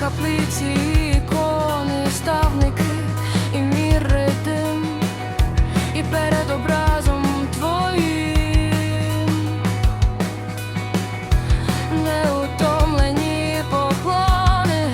каплиці, ікони, ставники і мій ритм, і перед образом твоїм неутомлені поклони.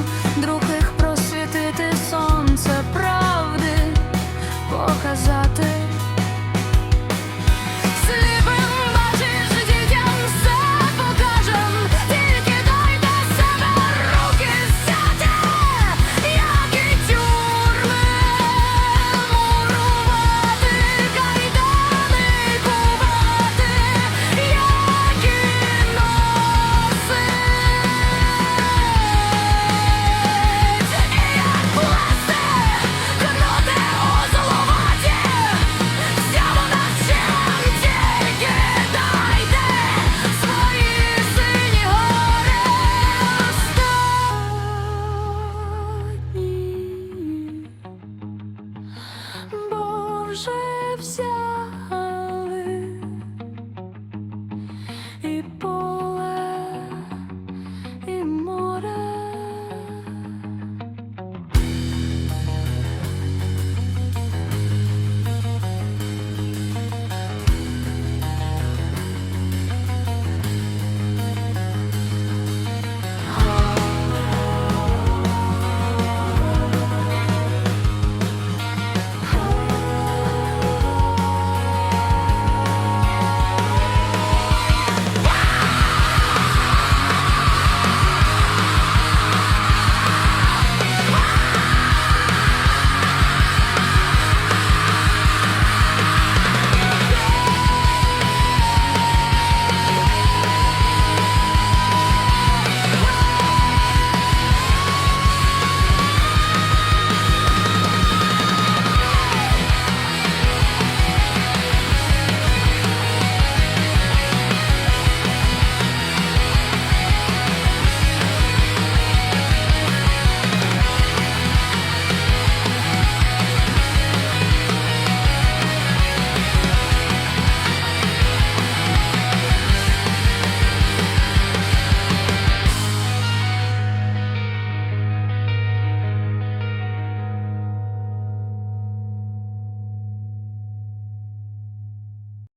другом, другом. вже взяли і по.